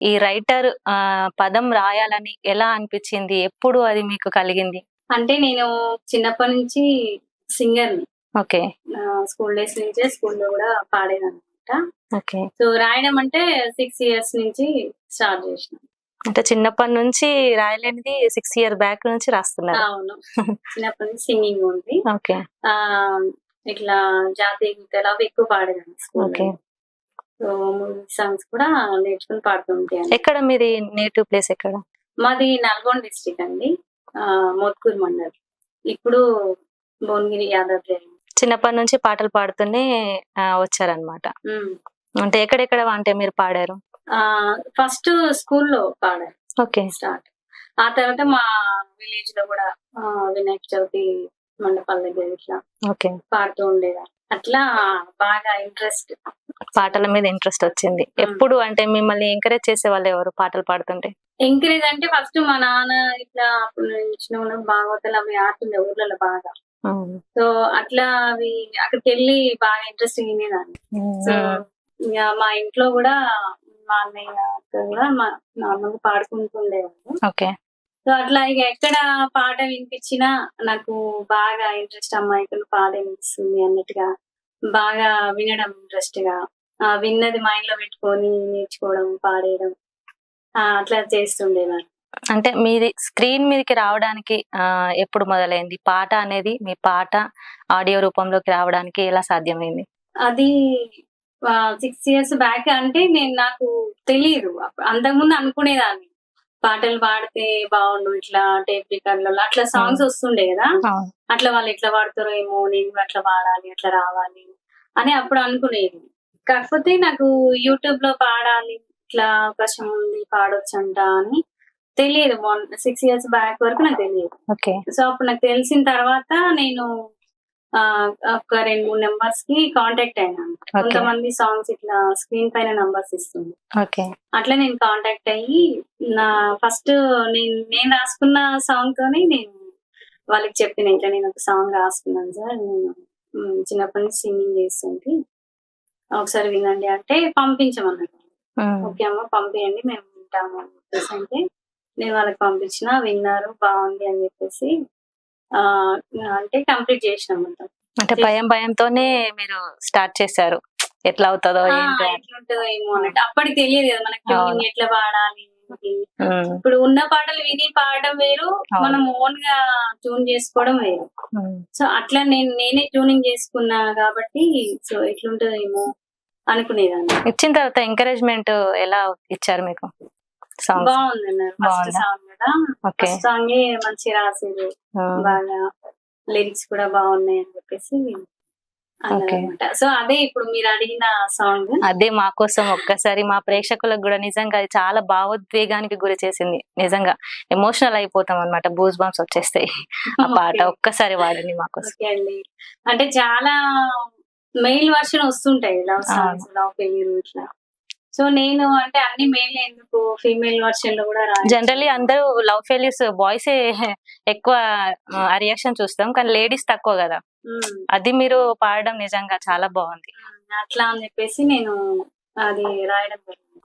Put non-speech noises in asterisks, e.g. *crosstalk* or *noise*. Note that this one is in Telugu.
ఈ రైటర్ ఆ పదం రాయాలని ఎలా అనిపించింది? ఎప్పుడు అది మీకు కలిగింది? అంటే నేను చిన్నప్పటి నుంచి సింగర్ ఓకే. స్కూల్ డేస్ నుంచే స్కూల్లో కూడా పాడేది అనమాట ఓకే. సో రాయడం అంటే సిక్స్ ఇయర్స్ నుంచి స్టార్ట్ చేసిన. అంటే చిన్నప్పటి నుంచి రాయలేనిది సిక్స్ ఇయర్ బ్యాక్ నుంచి రాస్తున్నారు. అవును. చిన్నప్పటి నుంచి సింగింగ్ ఉంది. *laughs* ఓకే. ఇట్లా జాతీయ గీతాలు అవి ఎక్కువ పాడేదాన్ని ఓకే. సో మూవీ సాంగ్స్ కూడా నేర్చుకుని పాడుతుంటాను ఎక్కడ మీది నేటివ్ ప్లేస్ ఎక్కడ? మాది నల్గొండ డిస్ట్రిక్ట్ అండి. మోత్కూర్ మండల్. ఇప్పుడు భువనగిరి యాదాద్రి చిన్నప్పటి నుంచి పాటలు పాడుతూనే వచ్చారనమాట. అంటే ఎక్కడెక్కడ అంటే మీరు పాడారు? ఫస్ట్ స్కూల్లో పాడాను ఓకే. స్టార్ట్. ఆ తర్వాత మా విలేజ్లో కూడా వినాయక చవితి మండపాల దగ్గర ఇట్లా ఓకే. పాడుతూ ఉండేదాన్ని అట్లా బాగా ఇంట్రెస్ట్ పాటల మీద ఇంట్రెస్ట్ వచ్చింది. ఎప్పుడు అంటే మిమ్మల్ని ఎంకరేజ్ చేసే వాళ్ళు ఎవరు పాటలు పాడుతుంటే? ఎంకరేజ్ అంటే ఫస్ట్ మా నాన్న ఇట్లా అప్పుడు ఉన్నప్పుడు భాగవతాలు అవి ఆడుతుండే ఊర్లలో బాగా. సో అట్లా అవి అక్కడికి వెళ్ళి బాగా ఇంట్రెస్ట్ వినేదాన్ని. సో ఇంకా మా ఇంట్లో కూడా మా అన్నయ్య కూడా మా నార్మల్ పాడుకుంటుండేవాళ్ళు ఓకే. సో అట్లా ఇక ఎక్కడ పాట వినిపించినా నాకు బాగా ఇంట్రెస్ట్ అమ్మాయికులు పాట వినిపిస్తుంది అన్నట్టుగా బాగా వినడం ఇంట్రెస్ట్గా. విన్నది మైండ్లో పెట్టుకొని నేర్చుకోవడం పాడేయడం. అట్లా చేస్తుండేవారు. అంటే మీది స్క్రీన్ మీదకి రావడానికి ఎప్పుడు మొదలైంది? పాట అనేది మీ పాట ఆడియో రూపంలోకి రావడానికి ఎలా సాధ్యమైంది? అది సిక్స్ ఇయర్స్ బ్యాక్ అంటే నేను నాకు తెలియదు అంతకుముందు అనుకునేదాన్ని. పాటలు పాడితే బాగుండు ఇట్లా టేప్ రికార్డులలో అట్లా సాంగ్స్ వస్తుండే కదా. అట్లా వాళ్ళు ఎట్లా పాడతారో ఏమో నేను అట్లా పాడాలి అట్లా రావాలి అని అప్పుడు అనుకునేది. కాకపోతే నాకు యూట్యూబ్లో పాడాలి ఇట్లా అవకాశం ఉంది పాడొచ్చంట అని తెలియదు. సిక్స్ ఇయర్స్ బ్యాక్ వరకు నాకు తెలియదు. ఓకే. సో అప్పుడు నాకు తెలిసిన తర్వాత నేను ఒక రెండు మూడు నెంబర్స్కి కాంటాక్ట్ అయినాను కొంతమంది సాంగ్స్ ఇట్లా స్క్రీన్ పైన నంబర్స్ ఇస్తుంది. అట్లా నేను కాంటాక్ట్ అయ్యి నా ఫస్ట్ నేను నేను రాసుకున్న సాంగ్ తోనే నేను వాళ్ళకి చెప్పిన ఇట్లా నేను ఒక సాంగ్ రాసుకున్నాను సార్. నేను చిన్నప్పటి నుంచి సింగింగ్ చేస్తుంది ఒకసారి వినండి. అంటే పంపించమన్నారు. ఓకే అమ్మ పంపించండి మేము వింటాము అని చెప్పేసి అంటే నేను వాళ్ళకి పంపించిన విన్నారు బాగుంది అని చెప్పేసి ఆ అంటే కంప్లీట్ చేసినాం అంటే భయం భయంతోనే మీరు స్టార్ట్ చేశారు. ఎట్లా అవుతుందో ఏంటి. ఎట్లుంటుందో ఏమో అన్నట్టు అప్పటికి తెలియదు కదా మనకి. ట్యూనింగ్ ఎట్లా పాడాలి ఇప్పుడు ఉన్న పాటలు విని పాడడం వేరు. మనం ఓన్గా ట్యూన్ చేసుకోవడం వేరు. సో అట్లా నేను నేనే ట్యూనింగ్ చేసుకున్నా కాబట్టి సో ఎట్లుంటుందేమో అనుకునేదాన్ని ఇచ్చిన తర్వాత ఎంకరేజ్మెంట్ ఎలా ఇచ్చారు మీకు బాగుంది? సాంగ్ ఓకే ఫస్ట్ సాంగ్ మంచి రాసేది బాగా లిరిక్స్ కూడా బాగున్నాయి అని చెప్పేసి. అన్నమాట సో అదే ఇప్పుడు మీరు అడిగిన సాంగ్ అదే మా కోసం ఒక్కసారి మా ప్రేక్షకులకు కూడా నిజంగా అది చాలా భావోద్వేగానికి గురి చేసింది. నిజంగా ఎమోషనల్ అయిపోతాం అన్నమాట. బూస్ బాంబ్స్ వచ్చేస్తాయి. ఆ పాట ఒక్కసారి వాడండి మా కోసం. అంటే చాలా మెయిల్ వర్షన్ వస్తుంటాయి లవ్ సాంగ్స్ లవ్ ఫెయిర్ ఇట్లా. సో నేను అంటే అన్ని మెయిల్ ఎందుకు? ఫీమేల్ వర్షన్లో కూడా. జనరల్లీ అందరూ లవ్ ఫెయిల్యూర్స్ బాయ్స్ ఎక్కువ ఆ రియాక్షన్ చూస్తాం. కానీ లేడీస్ తక్కువ కదా. ఉమ్, అది మీరు పాడడం నిజంగా చాలా బాగుంది. ఉమ్, అట్లా అని చెప్పేసి నేను అది రాయడం జరిగింది.